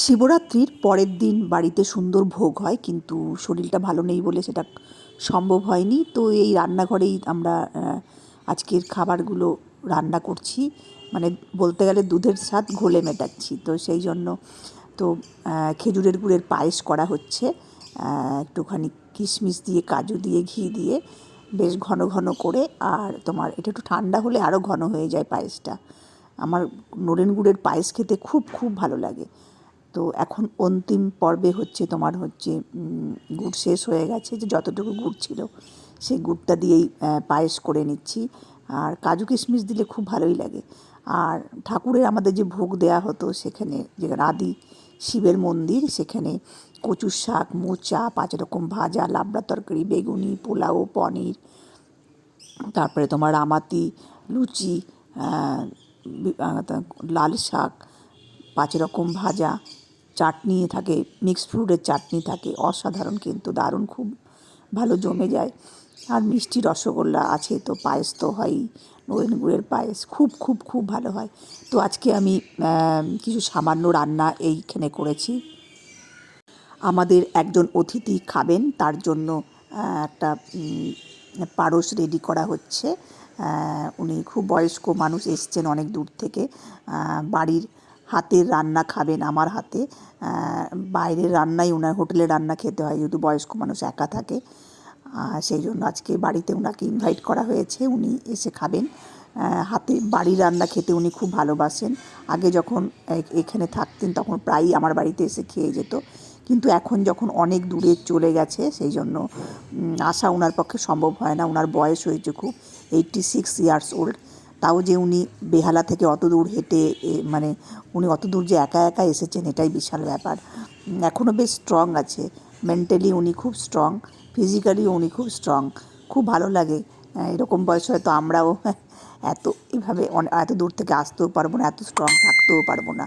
শিবরাত্রির পরের দিন বাড়িতে সুন্দর ভোগ হয়, কিন্তু শরীরটা ভালো নেই বলে সেটা সম্ভব হয়নি। তো এই রান্নাঘরেই আমরা আজকের খাবারগুলো রান্না করছি। মানে বলতে গেলে দুধের স্বাদ ঘোলে মেটাচ্ছি, তো সেই জন্য তো খেজুরের গুড়ের পায়েস করা হচ্ছে। একটুখানি কিশমিশ দিয়ে, কাজু দিয়ে, ঘি দিয়ে বেশ ঘন ঘন করে। আর তোমার এটা একটু ঠান্ডা হলে আরও ঘন হয়ে যায় পায়েসটা। আমার নলেন গুড়ের পায়েস খেতে খুব খুব ভালো লাগে। তো এখন অন্তিম পর্বে হচ্ছে তোমার হচ্ছে গুড় শেষ হয়ে গেছে, যে যতটুকু গুড় ছিল সেই গুড়টা দিয়েই পায়েস করে নিচ্ছি। আর কাজু কিশমিশ দিলে খুব ভালোই লাগে। আর ঠাকুরের আমাদের যে ভোগ দেয়া হতো সেখানে, যে আদি শিবের মন্দির, সেখানে কচুর শাক, মোচা, পাঁচ রকম ভাজা, লাবড়া তরকারি, বেগুনি, পোলাও, পনির, তারপরে তোমার আমাতি, লুচি লাল শাক, পাঁচ রকম ভাজা চাটনি থাকে মিক্সড ফ্রুটের চাটনি থাকে, অসাধারণ কিন্তু, দারুণ, খুব ভালো জমে যায়। আর মিষ্টি রসগোল্লা আছে তো, পায়েস তো হয়ই নলেন গুড়ের পায়েস, খুব খুব খুব ভালো হয়। তো আজকে আমি কিছু সামান্য রান্না এইখানে করেছি। আমাদের একজন অতিথি খাবেন, তার জন্য একটা পারস রেডি করা হচ্ছে। উনি খুব বয়স্ক মানুষ, এসছেন অনেক দূর থেকে। বাড়ির হাতের রান্না খাবেন আমার হাতে। বাইরের রান্নাই ওনার হোটেলে রান্না খেতে হয়, যেহেতু বয়স্ক মানুষ একা থাকে। সেই জন্য আজকে বাড়িতে ওনাকে ইনভাইট করা হয়েছে, উনি এসে খাবেন। হাতে বাড়ির রান্না খেতে উনি খুব ভালোবাসেন। আগে যখন এখানে থাকতেন তখন প্রায়ই আমার বাড়িতে এসে খেয়ে যেত। কিন্তু এখন যখন অনেক দূরে চলে গেছে, সেই জন্য আসা ওনার পক্ষে সম্ভব হয় না। ওনার বয়স হয়েছে খুব এইটটি সিক্স ইয়ার্স ওল্ড তাও যে উনি বেহালা থেকে অত দূর হেঁটে মানে উনি অত দূর যে একা একা এসেছেন এটাই বিশাল ব্যাপার। এখনও বেশ স্ট্রং আছে। মেন্টালি উনি খুব স্ট্রং ফিজিক্যালি উনি খুব স্ট্রং খুব ভালো লাগে। এরকম বয়স হয়তো আমরাও এত এভাবে এত দূর থেকে আসতেও পারব না, এত স্ট্রং থাকতেও পারব না।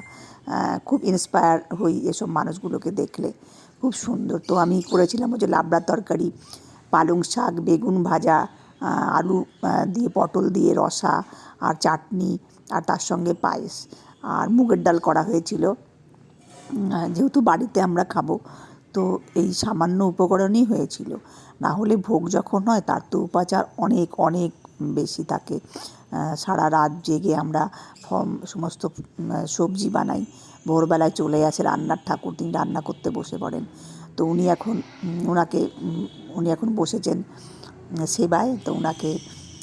খুব ইন্সপায়ার হই এসব মানুষগুলোকে দেখলে। খুব সুন্দর। তো আমি করেছিলাম ওই যে লাবড়া তরকারি, পালং শাক, বেগুন ভাজা আলু দিয়ে পটল, দিয়ে রসা আর চাটনি আর তার সঙ্গে পায়েস আর মুগের ডাল করা হয়েছিল। যেহেতু বাড়িতে আমরা খাব, তো এই সামান্য উপকরণই হয়েছিল। না হলে ভোগ যখন হয়, তার তো উপাচার অনেক অনেক বেশি থাকে। সারা রাত জেগে আমরা সমস্ত সবজি বানাই। ভোরবেলায় চলে আসে রান্নার ঠাকুর, তিনি রান্না করতে বসে পড়েন। তো উনি এখন ওনাকে উনি এখন বসেছেন। সেবায় তো ওনাকে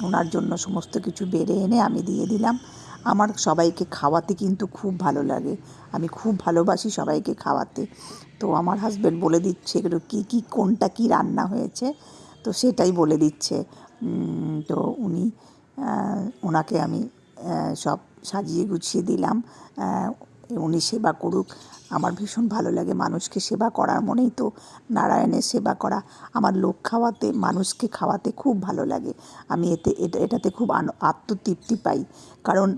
ওনার জন্য সমস্ত কিছু বেড়ে এনে আমি দিয়ে দিলাম। আমার সবাইকে খাওয়াতে কিন্তু খুব ভালো লাগে। আমি খুব ভালোবাসি সবাইকে খাওয়াতে। তো আমার হাজব্যান্ড বলে দিচ্ছে এগুলো কী কী, কোনটা কী রান্না হয়েছে? তো সেটাই বলে দিচ্ছে। তো উনি ওনাকে আমি সব সাজিয়ে গুছিয়ে দিলাম। উনি সেবা করুক। আমার ভীষণ ভালো লাগে মানুষকে সেবা করার মনেই তো নারায়ণের সেবা করা। আমার লোক খাওয়াতে, মানুষকে খাওয়াতে খুব ভালো লাগে। আমি এতে, এটা, এটাতে খুব আত্মতৃপ্তি পাই। কারণ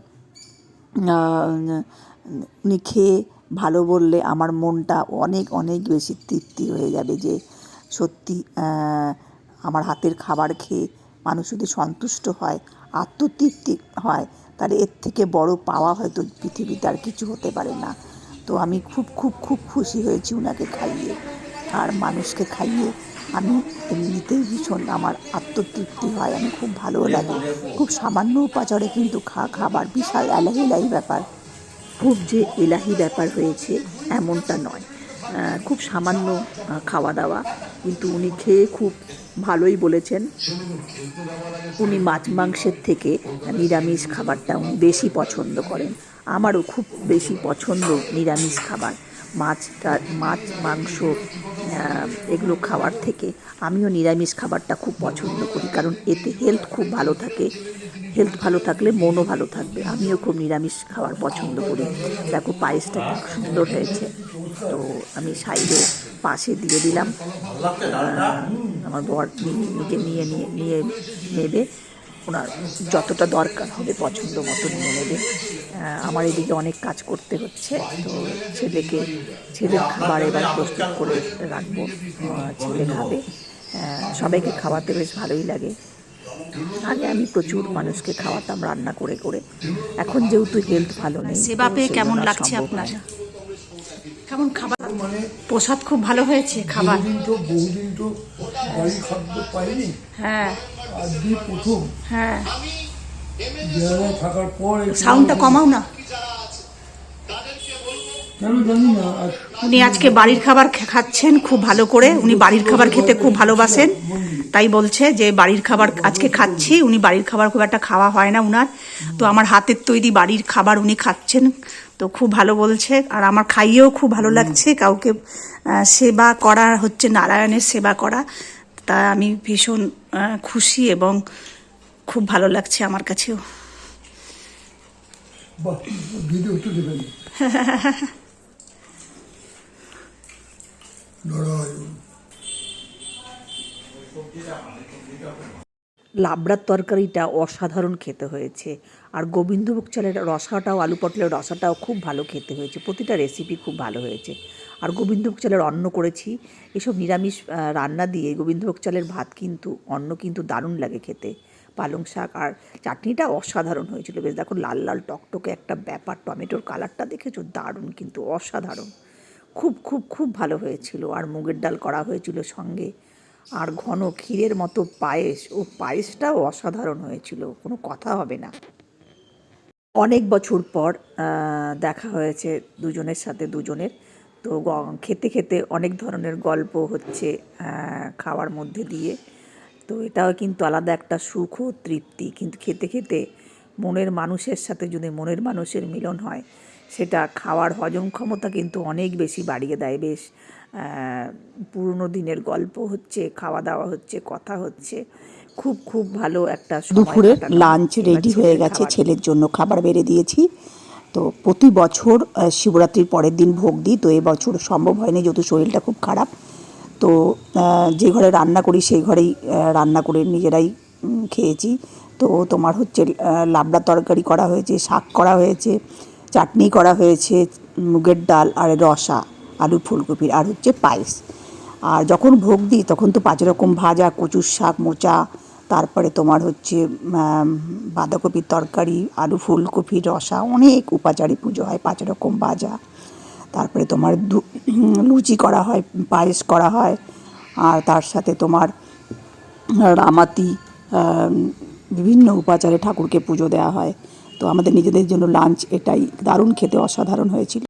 উনি খেয়ে ভালো বললে আমার মনটা অনেক অনেক বেশি তৃপ্তি হয়ে যাবে যে সত্যি আমার হাতের খাবার খেয়ে মানুষ যদি সন্তুষ্ট হয়, আত্মতৃপ্তি হয়, তাহলে এর থেকে বড় পাওয়া হয়তো পৃথিবীতে আর কিছু হতে পারে না। তো আমি খুব খুব খুব খুশি হয়েছি ওনাকে খাইয়ে। আর মানুষকে খাইয়ে আমি এমনিতেই ভীষণ আমার আত্মতৃপ্তি হয়, আমি খুব ভালোও লাগে। খুব সামান্য উপাচারে কিন্তু খা, খাবার বিশাল এলাহি এলাহি ব্যাপার। খুব যে এলাহি ব্যাপার হয়েছে, এমনটা নয়। খুব সামান্য খাওয়া দাওয়া। কিন্তু উনি খেয়ে খুব ভালোই বলেছেন। উনি মাছ মাংসের থেকে নিরামিষ খাবারটা উনি বেশি পছন্দ করেন। আমারও খুব বেশি পছন্দ নিরামিষ খাবার। মাছটা মাছ, মাংস এগুলো খাওয়ার থেকে আমিও নিরামিষ খাবারটা খুব পছন্দ করি। কারণ এতে হেলথ খুব ভালো থাকে। হেলথ ভালো থাকলে মনও ভালো থাকবে। আমিও খুব নিরামিষ খাবার পছন্দ করি। দেখো পায়েসটা খুব সুন্দর হয়েছে। তো আমি সাইডে পাশে দিয়ে দিলাম। আমার বর নিজে নিয়ে নিয়ে নিয়ে নেবে। ওনার যতটা দরকার হবে পছন্দ মতো নিয়ে নেবে। আমার এদিকে অনেক কাজ করতে হচ্ছে তো ছেলেকে ছেলের খাবার এবার প্রস্তুত করে রাখব ছেলে খাবে সবাইকে খাওয়াতে বেশ ভালোই লাগে। আগে আমি প্রচুর মানুষকে খাওয়াতাম রান্না করে করে। এখন যেহেতু হেলথ ভালো নেই সেবা পেয়ে কেমন লাগছে আপনার? কেমন খাবার? মানে প্রসাদ খুব ভালো হয়েছে খাবার। বহুদিন তো বহুদিন তো বাড়ির খাদ্য পাইনি। হ্যাঁ। আজকে প্রথম। হ্যাঁ। বেহালায় থাকার পর সাউন্ডটা কমাও না। কেন জানি না উনি আজকে বাড়ির খাবার খাচ্ছেন খুব ভালো করে। উনি বাড়ির খাবার খেতে খুব ভালোবাসেন। তাই বলছে যে বাড়ির খাবার আজকে খাচ্ছি। উনি বাড়ির খাবার খুব একটা খাওয়া হয় না উনার। তো আমার হাতের তৈরি বাড়ির খাবার উনি খাচ্ছেন। তো খুব ভালো বলছে। আর আমার খাইয়েও খুব ভালো লাগছে। কাউকে সেবা করা হচ্ছে নারায়ণের সেবা করা। তা আমি ভীষণ খুশি এবং খুব ভালো লাগছে আমার কাছেও। লাবড়ার তরকারিটা অসাধারণ খেতে হয়েছে। আর গোবিন্দভোগ চালের রসাটাও আলু পটলের রসাটাও খুব ভালো খেতে হয়েছে। প্রতিটা রেসিপি খুব ভালো হয়েছে। আর গোবিন্দভোগ চালের অন্ন করেছি। এসব নিরামিষ রান্না দিয়ে গোবিন্দভোগ চালের ভাত কিন্তু, অন্ন কিন্তু দারুণ লাগে খেতে। পালং শাক আর চাটনিটা অসাধারণ হয়েছিল। বেশ দেখো লাল লাল টকটকে একটা ব্যাপার, টমেটোর কালারটা দেখেছ? দারুণ কিন্তু, অসাধারণ। খুব খুব খুব ভালো হয়েছিল। আর মুগের ডাল করা হয়েছিল সঙ্গে। আর ঘন ক্ষীরের মতো পায়েস। ও পায়েসটাও অসাধারণ হয়েছিল, কোনো কথা হবে না। অনেক বছর পর দেখা হয়েছে দুজনের সাথে, দুজনের। তো খেতে খেতে অনেক ধরনের গল্প হচ্ছে খাওয়ার মধ্যে দিয়ে। তো এটাও কিন্তু আলাদা একটা সুখ ও তৃপ্তি। কিন্তু খেতে খেতে মনের মানুষের সাথে যদি মনের মানুষের মিলন হয় সেটা খাওয়ার হজম ক্ষমতা কিন্তু অনেক বেশি বাড়িয়ে দেয়। বেশ পুরনো দিনের গল্প হচ্ছে খাওয়া দাওয়া হচ্ছে কথা হচ্ছে। খুব খুব ভালো একটা দুপুরে লাঞ্চ রেডি হয়ে গেছে ছেলের জন্য। খাবার বেড়ে দিয়েছি। তো প্রতি বছর শিবরাত্রির পরের দিন ভোগ দিই, তো এবছর সম্ভব হয়নি যেহেতু শরীরটা খুব খারাপ। তো যে ঘরে রান্না করি সেই ঘরেই রান্না করে নিজেরাই খেয়েছি। তো তোমার হচ্ছে লাবড়া তরকারি করা হয়েছে, শাক করা হয়েছে, চাটনি করা হয়েছে, মুগের ডাল আর রসা আলু ফুলকপির, আর হচ্ছে পায়েস। আর যখন ভোগ দিই তখন তো পাঁচ রকম ভাজা, কচুর শাক, মোচা তারপরে তোমার হচ্ছে বাঁধাকপির তরকারি, আলু ফুলকপির রসা, অনেক উপাচারী পুজো হয়, পাঁচ রকম ভাজা। তারপরে তোমার লুচি করা হয়, পায়েস করা হয়, আর তার সাথে তোমার, রামাতি বিভিন্ন উপাচারে ঠাকুরকে পুজো দেওয়া হয়। তো আমাদের নিজেদের জন্য লাঞ্চ এটাই, দারুণ খেতে অসাধারণ হয়েছিল।